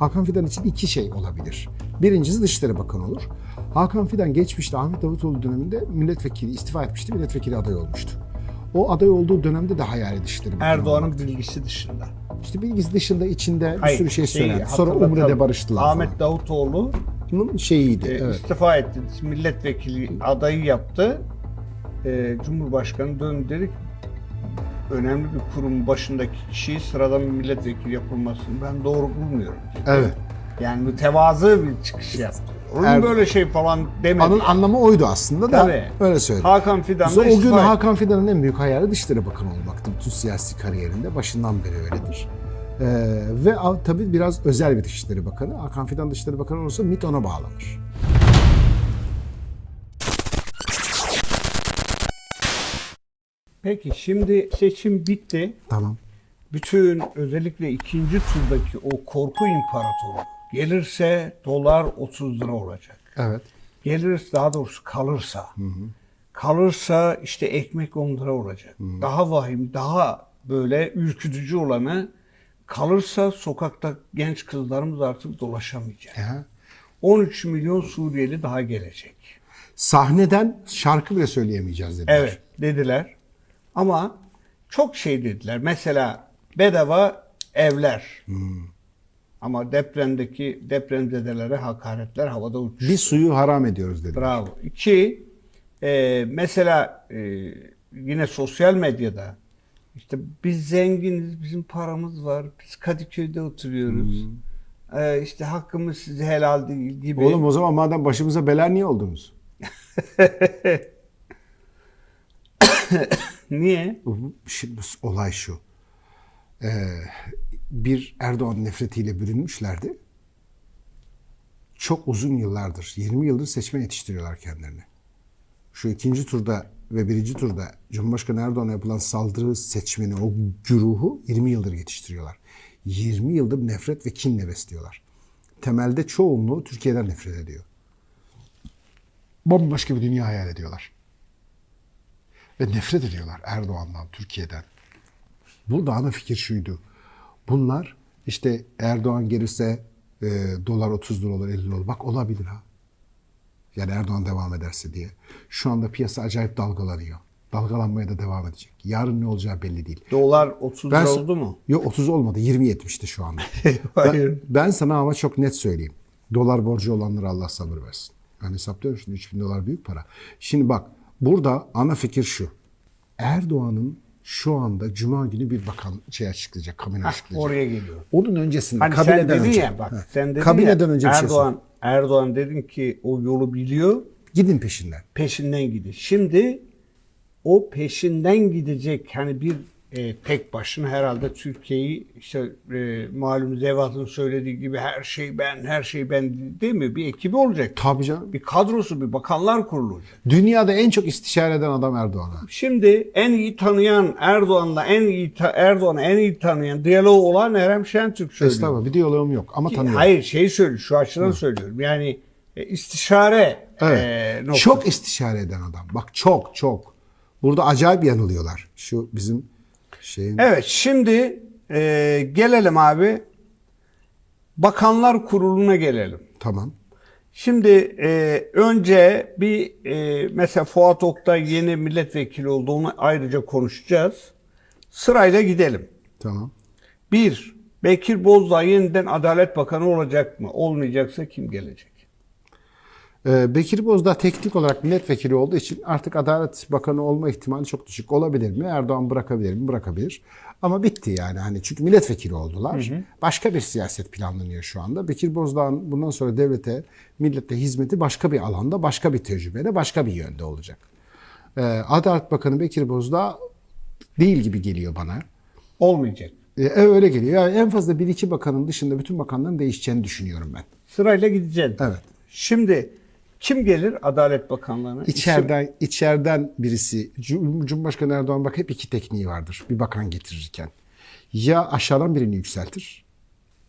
Hakan Fidan için iki şey olabilir. Birincisi Dışişleri Bakanı olur. Hakan Fidan geçmişte Ahmet Davutoğlu döneminde milletvekili istifa etmişti, milletvekili adayı olmuştu. O aday olduğu dönemde de hayali Dışişleri Bakanı Erdoğan'ın bilgisi dışında. İşte bilgisi dışında içinde bir Hayır, sürü şey şeyi söylendi. Sonra hatırlatalım. Umre'de barıştılar Ahmet falan. Davutoğlu Bunun şeyiydi. e, evet. istifa etti. Milletvekili adayı yaptı. E, Cumhurbaşkanı döndü dedi ki önemli bir kurum başındaki kişiyi sıradan bir milletvekili yapılmasını ben doğru bulmuyorum. Evet. Yani mütevazı bir çıkış yaptı. Onun Er- böyle şey falan demedi. Anın anlamı oydu aslında da Tabii. öyle söyledi. Hakan Fidan da Mesela o gün istifa etti. Hakan Fidan'ın en büyük hayali Dışişleri Bakanı olmaktı. Bütün siyasi kariyerinde başından beri öyledir. Ee, ve a- tabii biraz özel bir Dışişleri Bakanı. Hakan Fidan Dışişleri Bakanı olursa MİT ona bağlanır. Peki şimdi seçim bitti. Tamam. Bütün özellikle ikinci turdaki o korku imparatoru gelirse dolar 30 lira olacak. Evet. Gelirse daha doğrusu kalırsa kalırsa işte ekmek 10 lira olacak. Daha vahim, daha böyle ürkütücü olanı kalırsa sokakta genç kızlarımız artık dolaşamayacak. Ya. 13 milyon Suriyeli daha gelecek. Sahneden şarkı bile söyleyemeyeceğiz dediler. Evet dediler. Ama çok şey dediler. Mesela bedava evler. Ama depremdeki depremzedelere hakaretler havada uçuyor. Bir suyu haram ediyoruz dediler. Bravo. İki, e, mesela e, yine sosyal medyada işte biz zenginiz, bizim paramız var, biz Kadıköy'de oturuyoruz. E, işte hakkımız size helal değil gibi. Oğlum o zaman madem başımıza bela niye oldunuz? Niye? Şimdi olay şu. Ee, bir Erdoğan nefretiyle bürünmüşlerdi. Çok uzun yıllardır, 20 yıldır seçmen yetiştiriyorlar kendilerini. Şu ikinci turda ve birinci turda Cumhurbaşkanı Erdoğan'a yapılan saldırı seçmeni, o güruhu 20 yıldır yetiştiriyorlar. 20 yıldır nefret ve kinle besliyorlar. Temelde çoğunluğu Türkiye'den nefret ediyor. Bambaşka bir dünya hayal ediyorlar. Ve nefret ediyorlar Erdoğan'dan, Türkiye'den. Burada ana fikir şuydu. Bunlar işte Erdoğan gelirse e, dolar 30 lira olur, 50 lira olur. Bak olabilir ha. Yani Erdoğan devam ederse diye. Şu anda piyasa acayip dalgalanıyor. Dalgalanmaya da devam edecek. Yarın ne olacağı belli değil. Dolar 30 Ben, oldu mu? Yok 30 olmadı. 20.70'ti şu anda. Hayır. Ben, ben sana ama çok net söyleyeyim. Dolar borcu olanlara Allah sabır versin. Ben hesaplıyorum şimdi 3000 dolar büyük para. Şimdi bak burada ana fikir şu. Erdoğan'ın şu anda Cuma günü bir bakan şey açıklayacak, kabine açıklayacak. oraya geliyor. Onun öncesinde, Hani sen kabineden dedin önce. ya bak Ha, sen dedin kabineden ya önce bir şey. Erdoğan Erdoğan dedin ki o yolu biliyor Gidin peşinden. peşinden gidiyor. Şimdi o peşinden gidecek hani bir e, tek başına herhalde Türkiye'yi işte e, malum Zevat'ın söylediği gibi her şey ben her şey ben değil mi? Bir ekibi olacak. Tabii canım. Bir kadrosu bir bakanlar kurulu olacak. Dünyada en çok istişare eden adam Erdoğan. Şimdi en iyi tanıyan Erdoğan'la en iyi Erdoğan'ı en iyi tanıyan diyaloğu olan Erem Şentürk söylüyor. Estağfurullah bir diyaloğum yok ama tanıyorum. Hayır şey söylüyor şu açıdan söylüyorum. Yani e, istişare Evet. e, çok istişare eden adam. Bak çok çok. Burada acayip yanılıyorlar. Şu bizim şeyin Evet şimdi e, gelelim abi. Bakanlar Kurulu'na gelelim. tamam. Şimdi e, önce bir e, mesela Fuat Oktay yeni milletvekili oldu. Onu ayrıca konuşacağız. Sırayla gidelim. Tamam. Bir, Bekir Bozdağ yeniden Adalet Bakanı olacak mı? Olmayacaksa kim gelecek? Ee, Bekir Bozdağ teknik olarak milletvekili olduğu için artık Adalet Bakanı olma ihtimali çok düşük. Olabilir mi? Erdoğan bırakabilir mi? Bırakabilir. Ama bitti yani hani çünkü milletvekili oldular. Başka bir siyaset planlanıyor şu anda. Bekir Bozdağ'ın bundan sonra devlete, millete hizmeti başka bir alanda, başka bir tecrübeyle, başka bir yönde olacak. Ee, Adalet Bakanı Bekir Bozdağ değil gibi geliyor bana. Olmayacak. Ee, öyle geliyor. Yani en fazla bir iki bakanın dışında bütün bakanların değişeceğini düşünüyorum ben. Sırayla gideceğiz. Evet. Şimdi kim gelir Adalet Bakanlığı'na? İçeriden, içeriden birisi, Cum- Cumhurbaşkanı Erdoğan bak hep iki tekniği vardır bir bakan getirirken. Ya aşağıdan birini yükseltir,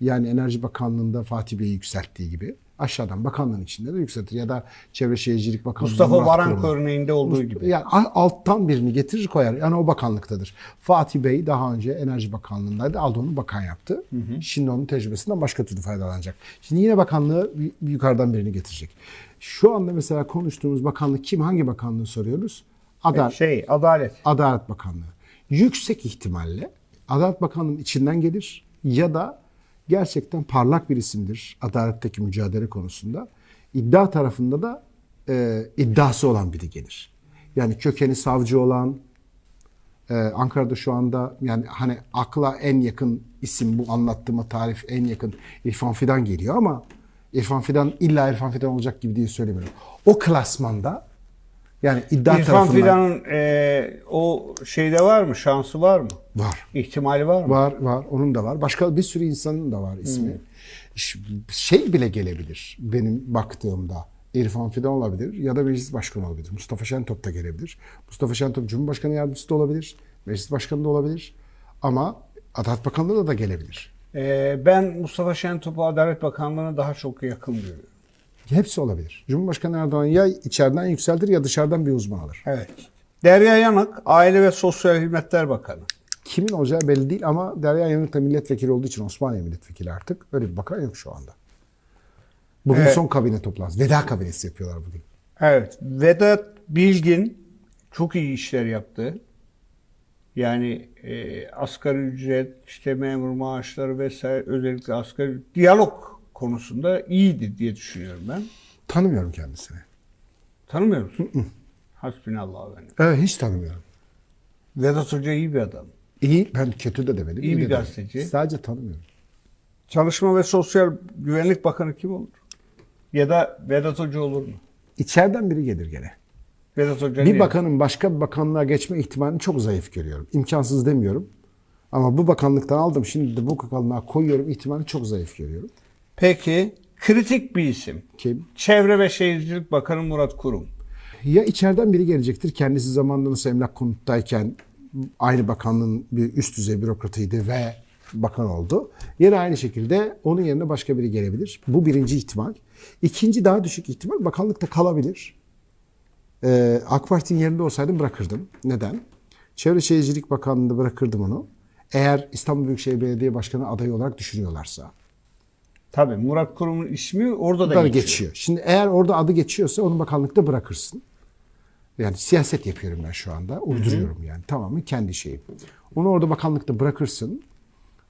yani Enerji Bakanlığı'nda Fatih Bey'i yükselttiği gibi Aşağıdan bakanlığın içinde de yükseltir ya da Çevre Şehircilik Bakanlığı. Mustafa Varank örneğinde olduğu gibi. Yani alttan birini getirir koyar. Yani o bakanlıktadır. Fatih Bey daha önce Enerji Bakanlığı'ndaydı. Aldı onu bakan yaptı. Şimdi onun tecrübesinden başka türlü faydalanacak. Şimdi yine bakanlığı yukarıdan birini getirecek. Şu anda mesela konuştuğumuz bakanlık kim? Hangi bakanlığı soruyoruz? Adalet. Şey, adalet. Adalet Bakanlığı. Yüksek ihtimalle Adalet Bakanlığı'nın içinden gelir ya da gerçekten parlak bir isimdir adaletteki mücadele konusunda. İddia tarafında da e, iddiası olan biri gelir. Yani kökeni savcı olan, e, Ankara'da şu anda yani hani akla en yakın isim bu anlattığıma tarif en yakın İrfan Fidan geliyor ama İrfan Fidan illa İrfan Fidan olacak gibi diye söylemiyorum. O klasmanda yani iddia İrfan tarafından Fidan'ın e, o şeyde var mı? Şansı var mı? var. İhtimali var mı? Var var onun da var. Başka bir sürü insanın da var ismi. Ş- Şey bile gelebilir benim baktığımda. İrfan Fidan olabilir ya da meclis başkanı olabilir. Mustafa Şentop da gelebilir. Mustafa Şentop Cumhurbaşkanı yardımcısı da olabilir. Meclis başkanı da olabilir. Ama Adalet Bakanlığı da, da gelebilir. E, ben Mustafa Şentop'u Adalet Bakanlığı'na daha çok yakın görüyorum. Hepsi olabilir. Cumhurbaşkanı Erdoğan ya içeriden yükseltir ya dışarıdan bir uzman alır. Evet. Derya Yanık, Aile ve Sosyal Hizmetler Bakanı. Kimin olacağı belli değil ama Derya Yanık da milletvekili olduğu için Osmaniye milletvekili artık. Öyle bir bakan yok şu anda. Bugün Evet. son kabine toplantısı. Veda kabinesi yapıyorlar bugün. Evet. Vedat Bilgin çok iyi işler yaptı. Yani e, asgari ücret, işte memur maaşları vesaire özellikle asgari diyalog konusunda iyiydi diye düşünüyorum ben. Tanımıyorum kendisini. Tanımıyor musun? Hasbinallah benim. Evet hiç tanımıyorum. Vedat Hoca iyi bir adam. İyi, ben kötü de demedim. İyi de bir demedim. gazeteci. Sadece tanımıyorum. Çalışma ve Sosyal Güvenlik Bakanı kim olur? Ya da Vedat Hoca olur mu? İçeriden biri gelir gene. Vedat Hoca Bir niye? bakanın başka bir bakanlığa geçme ihtimalini çok zayıf görüyorum. İmkansız demiyorum. Ama bu bakanlıktan aldım şimdi de bu bakanlığa koyuyorum ihtimalini çok zayıf görüyorum. Peki kritik bir isim. Kim? Çevre ve Şehircilik Bakanı Murat Kurum. Ya içeriden biri gelecektir. Kendisi zamanında nasıl emlak konuttayken aynı bakanlığın bir üst düzey bürokratıydı ve bakan oldu. Yine aynı şekilde onun yerine başka biri gelebilir. Bu birinci ihtimal. İkinci daha düşük ihtimal bakanlıkta kalabilir. Ee, AK Parti'nin yerinde olsaydım bırakırdım. Neden? Çevre Şehircilik Bakanlığı'nda bırakırdım onu. Eğer İstanbul Büyükşehir Belediye Başkanı adayı olarak düşürüyorlarsa. Tabii Murat Kurum'un ismi orada da geçiyor. geçiyor. Şimdi eğer orada adı geçiyorsa onu bakanlıkta bırakırsın. Yani siyaset yapıyorum ben şu anda. Uyduruyorum yani. Tamamen kendi şeyim. Onu orada bakanlıkta bırakırsın.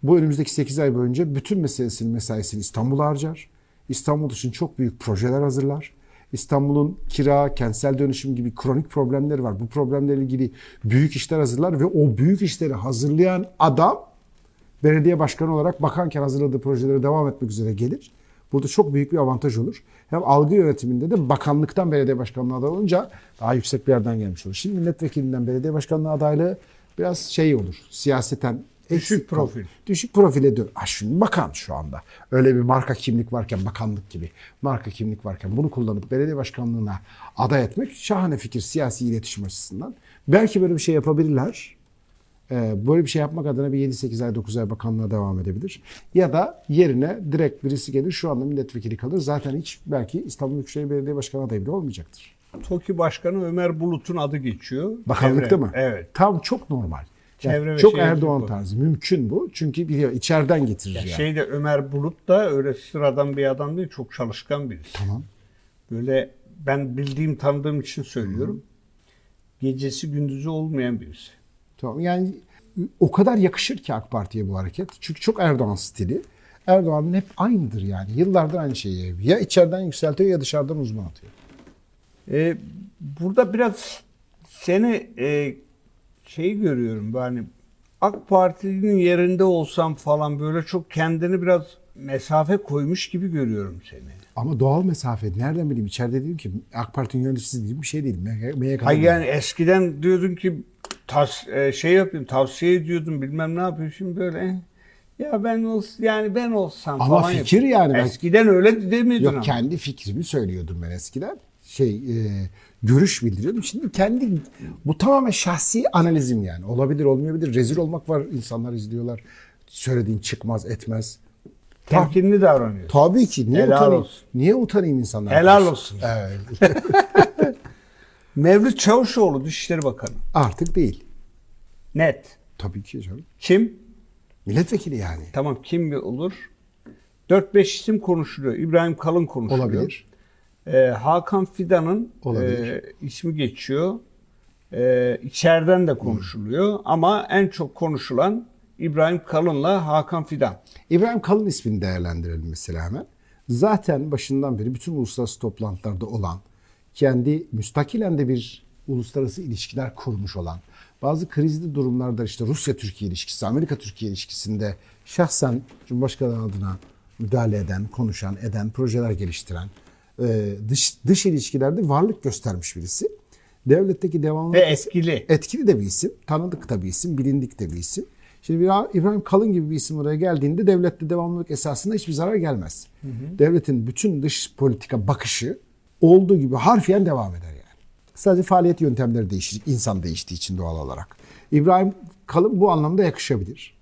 Bu önümüzdeki 8 ay boyunca bütün meselesinin mesaisini İstanbul'a harcar. İstanbul için çok büyük projeler hazırlar. İstanbul'un kira, kentsel dönüşüm gibi kronik problemleri var. Bu problemlerle ilgili büyük işler hazırlar ve o büyük işleri hazırlayan adam belediye başkanı olarak bakanken hazırladığı projelere devam etmek üzere gelir. Burada çok büyük bir avantaj olur. Hem algı yönetiminde de bakanlıktan belediye başkanlığı adayı olunca daha yüksek bir yerden gelmiş olur. Şimdi milletvekilinden belediye başkanlığı adaylığı biraz şey olur. Siyaseten Düşük profil. Düşük profile dön. Ah şimdi bakan şu anda. Öyle bir marka kimlik varken bakanlık gibi. Marka kimlik varken bunu kullanıp belediye başkanlığına aday etmek şahane fikir siyasi iletişim açısından. Belki böyle bir şey yapabilirler. Ee, böyle bir şey yapmak adına bir 7-8 ay 9 ay bakanlığa devam edebilir. Ya da yerine direkt birisi gelir şu anda milletvekili kalır. Zaten hiç belki İstanbul Büyükşehir Belediye Başkanı adayı bile olmayacaktır. TOKİ Başkanı Ömer Bulut'un adı geçiyor. Bakanlıkta Çevre. mı? Evet. Tam çok normal. Yani çok Erdoğan Bakanı. tarzı. Mümkün bu. Çünkü biliyor içeriden getirir Ya yani. Şeyde Ömer Bulut da öyle sıradan bir adam değil. Çok çalışkan birisi. Tamam. Böyle ben bildiğim tanıdığım için söylüyorum. Gecesi gündüzü olmayan birisi. Tamam. Yani o kadar yakışır ki AK Parti'ye bu hareket. Çünkü çok Erdoğan stili. Erdoğan'ın hep aynıdır yani. Yıllardır aynı şeyi. Ya içeriden yükseltiyor ya dışarıdan uzman atıyor. Ee, burada biraz seni e, şey görüyorum yani AK Parti'nin yerinde olsam falan böyle çok kendini biraz mesafe koymuş gibi görüyorum seni. Ama doğal mesafe. Nereden bileyim? İçeride değilim ki. AK Parti'nin yöneticisi değil bir şey değil. MYK'da Hayır yani eskiden diyordun ki tas, e, şey yapayım tavsiye ediyordum bilmem ne yapayım şimdi böyle eh, ya ben ols yani ben olsam Ama falan fikir yapıyorum. yani ben- Eskiden öyle demiyordun Yok ama. kendi fikrimi söylüyordum ben eskiden. Şey e, görüş bildiriyordum. Şimdi kendi bu tamamen şahsi analizim yani. Olabilir olmayabilir. Rezil olmak var. İnsanlar izliyorlar. Söylediğin çıkmaz etmez. Temkinli davranıyorsun. Tabii ki. Niye Helal utanayım? olsun. Niye utanayım insanlar? Helal olsun. Evet. Mevlüt Çavuşoğlu Dışişleri Bakanı. Artık değil. Net. Tabii ki canım. Kim? Milletvekili yani. Tamam kim olur? 4-5 isim konuşuluyor. İbrahim Kalın konuşuluyor. Olabilir. Ee, Hakan Fidan'ın e, ismi geçiyor. Ee, içeriden de konuşuluyor. Ama en çok konuşulan İbrahim Kalın'la Hakan Fidan. İbrahim Kalın ismini değerlendirelim mesela hemen. Zaten başından beri bütün uluslararası toplantılarda olan, kendi müstakilen de bir uluslararası ilişkiler kurmuş olan, bazı krizli durumlarda işte Rusya-Türkiye ilişkisi, Amerika-Türkiye ilişkisinde şahsen Cumhurbaşkanı adına müdahale eden, konuşan, eden, projeler geliştiren, e, dış, dış ilişkilerde varlık göstermiş birisi. Devletteki devamlı Ve etkili. etkili de bir isim, tanıdık da bir isim, bilindik de bir isim. Şimdi bir İbrahim Kalın gibi bir isim oraya geldiğinde devlette devamlılık esasında hiçbir zarar gelmez. Devletin bütün dış politika bakışı olduğu gibi harfiyen devam eder yani. Sadece faaliyet yöntemleri değişir, insan değiştiği için doğal olarak. İbrahim Kalın bu anlamda yakışabilir.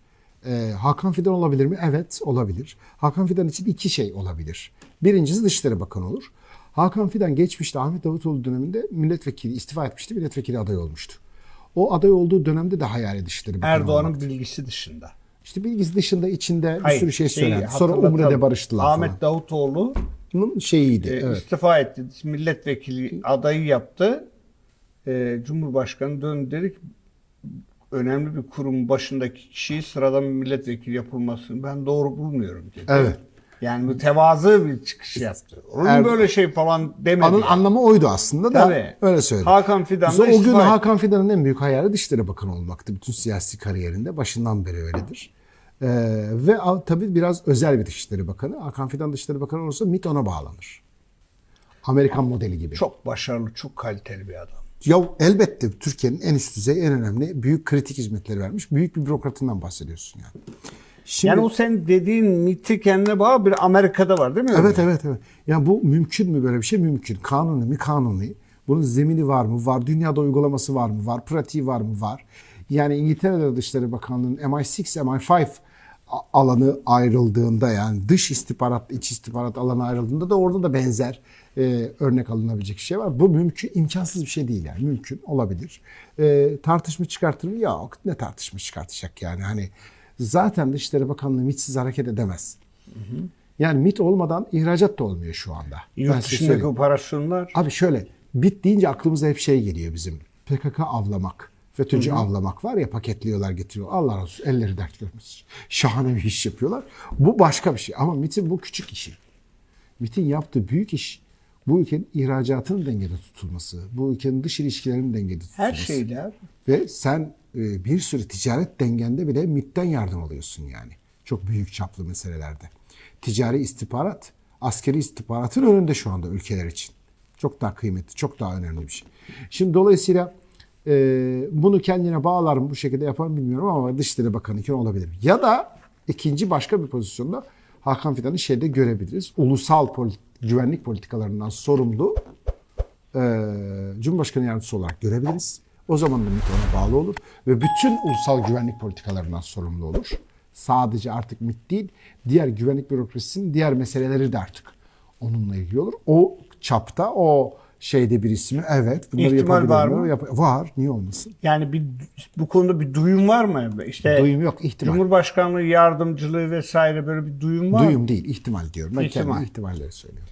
Ee, Hakan Fidan olabilir mi? Evet olabilir. Hakan Fidan için iki şey olabilir. Birincisi Dışişleri Bakanı olur. Hakan Fidan geçmişte Ahmet Davutoğlu döneminde milletvekili istifa etmişti, milletvekili aday olmuştu. O aday olduğu dönemde de hayali Dışişleri Bakanı Erdoğan'ın olmaktı. bilgisi dışında. İşte bilgisi dışında içinde bir Hayır, sürü şey şeyi söylendi. Sonra hatırlatalım. Umre'de barıştılar Ahmet falan. Davutoğlu Bunun şeyiydi. e, evet. istifa etti. Milletvekili adayı yaptı. E, Cumhurbaşkanı döndü dedi ki önemli bir kurum başındaki kişiyi sıradan bir milletvekili yapılmasını ben doğru bulmuyorum dedi. Evet. Yani mütevazı bir çıkış yaptı. Mu Er- böyle şey falan demedi. Anın yani. anlamı oydu aslında da Tabii. öyle söyledi. Hakan Fidan da Sonra o gün. Hakan Fidan'ın en büyük hayali Dışişleri Bakanı olmaktı. Bütün siyasi kariyerinde başından beri öyledir. Ee, ve tabii biraz özel bir Dışişleri Bakanı. Hakan Fidan Dışişleri Bakanı olursa MİT ona bağlanır. Amerikan modeli gibi. Çok başarılı, çok kaliteli bir adam. Ya elbette Türkiye'nin en üst düzey, en önemli, büyük kritik hizmetleri vermiş. Büyük bir bürokratından bahsediyorsun yani. Şimdi, Yani o sen dediğin MIT'i kendine bağlı bir Amerika'da var değil mi? Evet evet evet. Ya bu mümkün mü böyle bir şey? Mümkün. Kanuni mi? Kanuni. Bunun zemini var mı? Var. Dünyada uygulaması var mı? Var. Pratiği var mı? Var. Yani İngiltere'de Dışişleri Bakanlığı'nın MI6, MI5 a- alanı ayrıldığında yani dış istihbarat, iç istihbarat alanı ayrıldığında da orada da benzer e, örnek alınabilecek şey var. Bu mümkün, imkansız bir şey değil yani. Mümkün, olabilir. E, tartışma çıkartır mı? Yok. Ne tartışma çıkartacak yani? Hani zaten Dışişleri Bakanlığı MİT'siz hareket edemez. Yani MIT olmadan ihracat da olmuyor şu anda. Yurt dışındaki operasyonlar Abi şöyle MIT deyince aklımıza hep şey geliyor bizim. PKK avlamak. FETÖ'cü avlamak var ya paketliyorlar getiriyor. Allah razı olsun elleri dert görmesin. Şahane bir iş yapıyorlar. Bu başka bir şey ama MIT'in bu küçük işi. MIT'in yaptığı büyük iş bu ülkenin ihracatının dengede tutulması, bu ülkenin dış ilişkilerinin dengede tutulması. her şeyler Ve sen bir sürü ticaret dengende bile MIT'ten yardım alıyorsun yani. Çok büyük çaplı meselelerde. Ticari istihbarat, askeri istihbaratın önünde şu anda ülkeler için. Çok daha kıymetli, çok daha önemli bir şey. Şimdi dolayısıyla e, bunu kendine bağlar mı bu şekilde yapar mı bilmiyorum ama Dışişleri Bakanı iken olabilir. Ya da ikinci başka bir pozisyonda Hakan Fidan'ı şeyde görebiliriz. Ulusal polit- güvenlik politikalarından sorumlu e, Cumhurbaşkanı yardımcısı olarak görebiliriz. O zaman da MİT ona bağlı olur ve bütün ulusal güvenlik politikalarından sorumlu olur. Sadece artık MİT değil, diğer güvenlik bürokrasisinin diğer meseleleri de artık onunla ilgili olur. O çapta, o şeyde bir ismi evet bunları İhtimal var mı? Yap- var, niye olmasın? yani bir bu konuda bir duyum var mı? İşte Duyum yok, ihtimal. Cumhurbaşkanlığı yardımcılığı vesaire böyle bir duyum var mı? Duyum değil, ihtimal diyorum. Ben İhtimal. kendi ihtimalleri söylüyorum.